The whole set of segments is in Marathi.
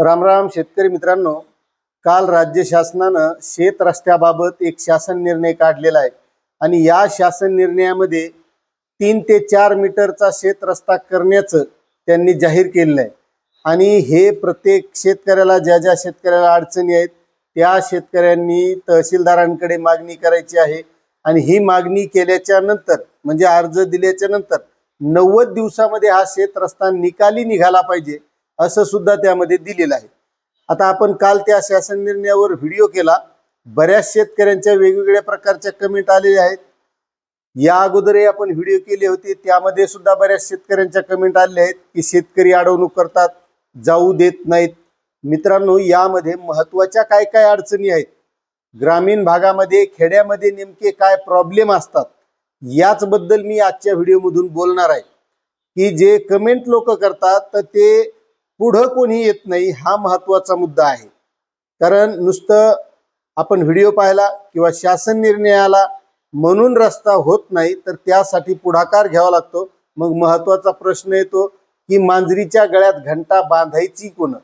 रामराम शेतकरी मित्रांनो काल राज्य शासनानं शेत रस्त्याबाबत एक शासन निर्णय काढलेला आहे. आणि या शासन निर्णयामध्ये तीन ते चार मीटरचा शेत रस्ता करण्याचं त्यांनी जाहीर केलेलं आहे. आणि हे प्रत्येक शेतकऱ्याला ज्या ज्या शेतकऱ्याला अडचणी आहेत त्या शेतकऱ्यांनी तहसीलदारांकडे मागणी करायची आहे. आणि ही मागणी केल्याच्यानंतर म्हणजे अर्ज दिल्याच्या नंतर नव्वद दिवसामध्ये हा शेत रस्ता निकाली निघाला पाहिजे. असं सुद्धा त्यामध्ये दिलेलं आहे. आता आपण काल त्या शासन निर्णयावर व्हिडिओ केला. बऱ्याच शेतकऱ्यांच्या वेगवेगळ्या प्रकारच्या कमेंट आलेल्या आहेत. या अगोदरही आपण व्हिडिओ केले होते. त्यामध्ये सुद्धा बऱ्याच शेतकऱ्यांच्या कमेंट आलेल्या आहेत की शेतकरी अडवणूक करतात जाऊ देत नाहीत. मित्रांनो यामध्ये महत्त्वाच्या काय काय अडचणी आहेत? ग्रामीण भागामध्ये खेड्यामध्ये नेमके काय प्रॉब्लेम असतात? याचबद्दल मी आजच्या व्हिडिओमधून बोलणार आहे. की जे कमेंट लोक करतात तर ते पुढं कोणी येत नाही हा महत्त्वाचा मुद्दा आहे. कारण नुसतं आपण व्हिडिओ पाहिला किंवा शासन निर्णय आला म्हणून रस्ता होत नाही तर त्यासाठी पुढाकार घ्यावा लागतो. मग महत्त्वाचा प्रश्न येतो की मांजरीच्या गळ्यात घंटा बांधायची कोण?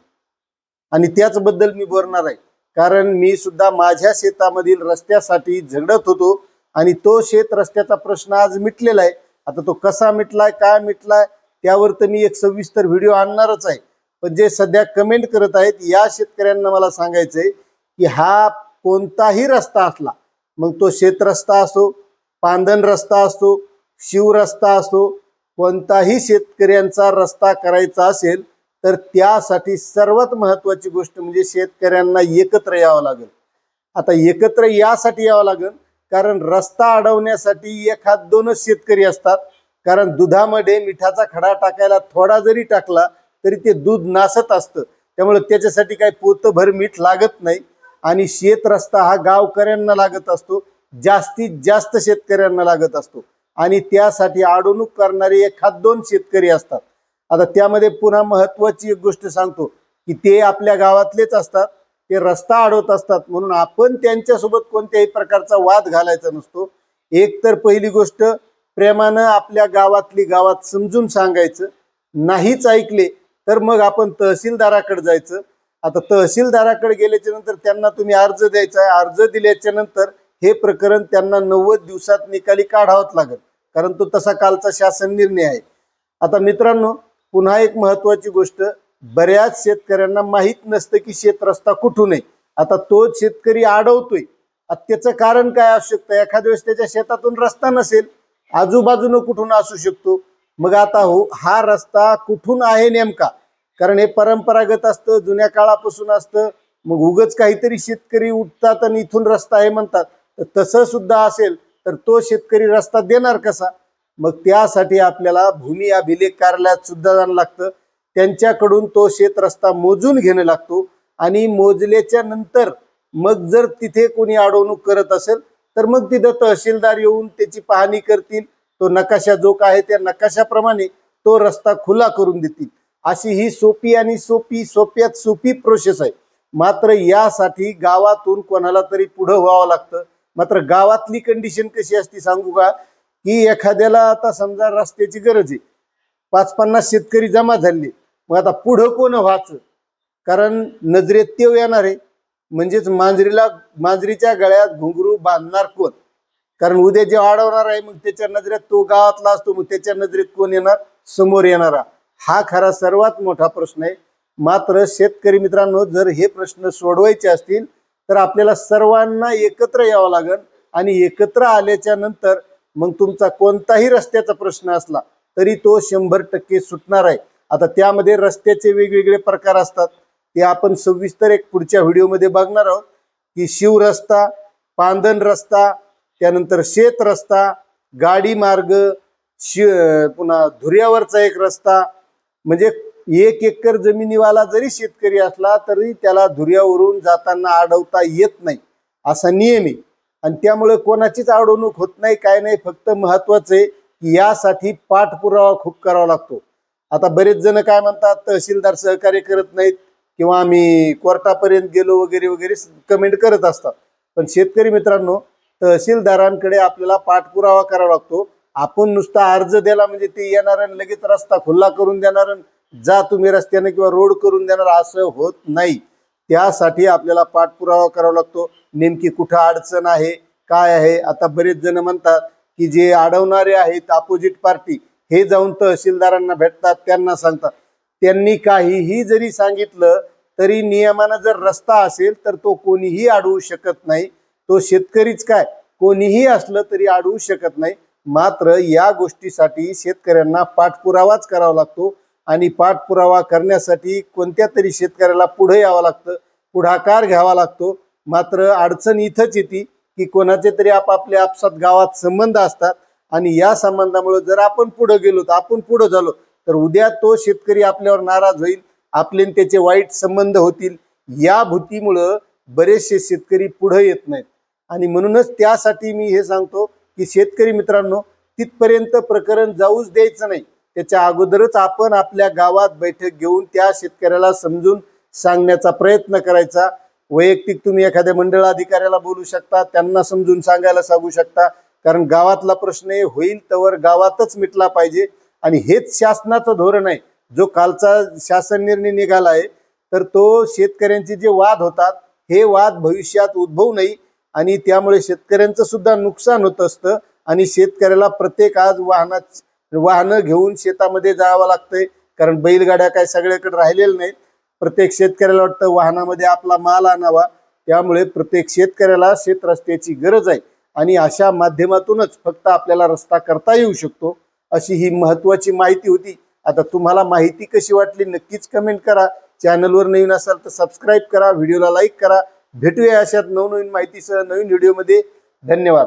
आणि त्याचबद्दल मी बोलणार आहे. कारण मी सुद्धा माझ्या शेतामधील रस्त्यासाठी झगडत होतो आणि तो शेत रस्त्याचा प्रश्न आज मिटलेला आहे. आता तो कसा मिटलाय काय मिटलाय त्यावर तर मी एक सविस्तर व्हिडिओ आणणारच आहे. पण जे सध्या कमेंट करत आहेत या शेतकऱ्यांना मला सांगायचंय की हा कोणताही रस्ता असला मग तो शेत रस्ता असो पांदन रस्ता असो शिव रस्ता असो कोणताही शेतकऱ्यांचा रस्ता करायचा असेल तर त्यासाठी सर्वात महत्वाची गोष्ट म्हणजे शेतकऱ्यांना एकत्र यावं लागेल. आता एकत्र यासाठी यावं लागेल कारण रस्ता अडवण्यासाठी एखाद दोनच शेतकरी असतात. कारण दुधामध्ये मिठाचा खडा टाकायला थोडा जरी टाकला तरी ते दूध नासत असतं. त्यामुळे त्याच्यासाठी काही पोतभर मीठ लागत नाही. आणि शेत रस्ता हा गावकऱ्यांना लागत असतो. जास्तीत जास्त शेतकऱ्यांना लागत असतो. आणि त्यासाठी अडवणूक करणारे एखाद दोन शेतकरी असतात. आता त्यामध्ये पुन्हा महत्वाची एक गोष्ट सांगतो की ते आपल्या गावातलेच असतात. ते रस्ता अडवत असतात. म्हणून आपण त्यांच्यासोबत कोणत्याही प्रकारचा वाद घालायचा नसतो. एक तर पहिली गोष्ट प्रेमानं आपल्या गावातली गावात समजून सांगायचं. नाहीच ऐकले तर मग आपण तहसीलदाराकडे जायचं. आता तहसीलदाराकडे गेल्याच्यानंतर त्यांना तुम्ही अर्ज द्यायचा आहे. अर्ज दिल्याच्या नंतर हे प्रकरण त्यांना नव्वद दिवसात निकाली काढावंच लागेल. कारण तो तसा कालचा शासन निर्णय आहे. आता मित्रांनो पुन्हा एक महत्वाची गोष्ट. बऱ्याच शेतकऱ्यांना माहीत नसतं की शेत रस्ता कुठून आहे. आता तो शेतकरी अडवतोय त्याचं कारण काय असू शकतं? एखाद्या वेळेस त्याच्या शेतातून रस्ता नसेल. आजूबाजूनं कुठून असू शकतो? मग आता हो हा रस्ता कुठून आहे नेमका? कारण हे परंपरागत असतं जुन्या काळापासून असतं. मग उगच काहीतरी शेतकरी उठतात आणि इथून रस्ता आहे म्हणतात. तर तसं सुद्धा असेल तर तो शेतकरी रस्ता देणार कसा? मग त्यासाठी आपल्याला भूमी अभिलेख कार्यालयात सुद्धा जाणं लागतं. त्यांच्याकडून तो शेत रस्ता मोजून घेणं लागतो. आणि मोजल्याच्या नंतर मग जर तिथे कोणी अडवणूक करत असेल तर मग तिथं तहसीलदार येऊन त्याची पाहणी करतील. तो नकाशा जो काय आहे त्या नकाशाप्रमाणे तो रस्ता खुला करून देतील. अशी ही सोपी आणि सोपी सोप्यात सोपी प्रोसेस आहे. मात्र यासाठी गावातून कोणाला तरी पुढं व्हावं लागतं. मात्र गावातली कंडिशन कशी असते सांगू का? की एखाद्याला आता समजा रस्त्याची गरज आहे. पाच पन्नास शेतकरी जमा झाले. मग आता पुढं कोण व्हायचं? कारण नजरेत तेव येणार आहे. म्हणजेच मांजरीला मांजरीच्या गळ्यात घुंगरू बांधणार कोण? कारण उद्या जे अडवणार आहे मग त्याच्या नजरेत तो गावातला असतो मग त्याच्या नजरेत कोण येणार? समोर येणारा. हा खरा सर्वात मोठा प्रश्न आहे. मात्र शेतकरी मित्रांनो जर हे प्रश्न सोडवायचे असतील तर आपल्याला सर्वांना एकत्र यावं लागेल आणि एकत्र आल्याच्यानंतर मग तुमचा कोणताही रस्त्याचा प्रश्न असला तरी तो शंभर टक्के सुटणार आहे. आता त्यामध्ये रस्त्याचे वेगवेगळे प्रकार असतात. ते आपण सविस्तर एक पुढच्या व्हिडिओमध्ये बघणार आहोत की शिव रस्ता पांदन रस्ता त्यानंतर शेत रस्ता गाडी मार्ग शि पुन्हा धुऱ्यावरचा एक रस्ता म्हणजे एक एकर जमिनीवाला जरी शेतकरी असला तरी त्याला धुऱ्यावरून जाताना अडवता येत नाही असा नियम आहे. आणि त्यामुळे कोणाचीच अडवणूक होत नाही काय नाही फक्त महत्वाचं आहे की यासाठी पाठपुरावा खूप करावा लागतो. आता बरेच जण काय म्हणतात तहसीलदार सहकार्य करत नाहीत किंवा आम्ही कोर्टापर्यंत गेलो वगैरे वगैरे कमेंट करत असतात. पण शेतकरी मित्रांनो तहसीलदारांकडे आपल्याला पाठपुरावा करावा लागतो. आपण नुसता अर्ज दिला म्हणजे ते येणार आणि लगेच रस्ता खुल्ला करून देणार आणि जा तुम्ही रस्त्याने किंवा रोड करून देणार असं होत नाही. त्यासाठी आपल्याला पाठपुरावा करावा लागतो. नेमकी कुठं अडचण आहे काय आहे? आता बरेच जण म्हणतात की जे अडवणारे आहेत अपोजिट पार्टी हे जाऊन तहसीलदारांना भेटतात त्यांना सांगतात. त्यांनी काहीही जरी सांगितलं तरी नियमानं जर रस्ता असेल तर तो कोणीही अडवू शकत नाही. तो शेतकरीच काय? कोणीही असलं तरी अडवू शकत नाही. मात्र या गोष्टीसाठी शेतकऱ्यांना पाठपुरावाच करावा लागतो आणि पाठपुरावा करण्यासाठी कोणत्या तरी शेतकऱ्याला पुढे यावं लागतं पुढाकार घ्यावा लागतो. मात्र अडचण इथंच येते की कोणाचे तरी आपापल्या आपसात गावात संबंध असतात आणि या संबंधामुळे जर आपण पुढे गेलो तर आपण पुढे झालो तर उद्या तो शेतकरी आपल्यावर नाराज होईल आपले त्याचे वाईट संबंध होतील. या भूतीमुळं बरेचसे शेतकरी पुढे येत नाहीत. आणि म्हणूनच त्यासाठी मी हे सांगतो की शेतकरी मित्रांनो तिथपर्यंत प्रकरण जाऊच द्यायचं नाही. त्याच्या अगोदरच आपण आपल्या गावात बैठक घेऊन त्या शेतकऱ्याला समजून सांगण्याचा प्रयत्न करायचा. वैयक्तिक तुम्ही एखाद्या मंडळ अधिकाऱ्याला बोलू शकता त्यांना समजून सांगायला सांगू शकता. कारण गावातला प्रश्न हे होईल तर गावातच मिटला पाहिजे. आणि हेच शासनाचं धोरण आहे. जो कालचा शासन निर्णय निघाला आहे तर तो शेतकऱ्यांचे जे वाद होतात हे वाद भविष्यात उद्भवू नये. आणि त्यामुळे शेतकऱ्यांचं सुद्धा नुकसान होत असतं. आणि शेतकऱ्याला प्रत्येक आज वाहना वाहनं घेऊन शेतामध्ये जावं लागतंय. कारण बैलगाड्या काय सगळ्याकडे राहिलेल्या नाहीत. प्रत्येक शेतकऱ्याला वाटतं वाहनामध्ये आपला माल आणावा. त्यामुळे प्रत्येक शेतकऱ्याला शेत रस्त्याची गरज आहे. आणि अशा माध्यमातूनच फक्त आपल्याला रस्ता करता येऊ शकतो अशी ही महत्वाची माहिती होती. आता तुम्हाला माहिती कशी वाटली नक्कीच कमेंट करा. चॅनलवर नवीन असाल तर सबस्क्राईब करा. व्हिडिओला लाईक करा. भेटूया अशात नवनवीन माहितीसह नवीन व्हिडिओमध्ये. धन्यवाद.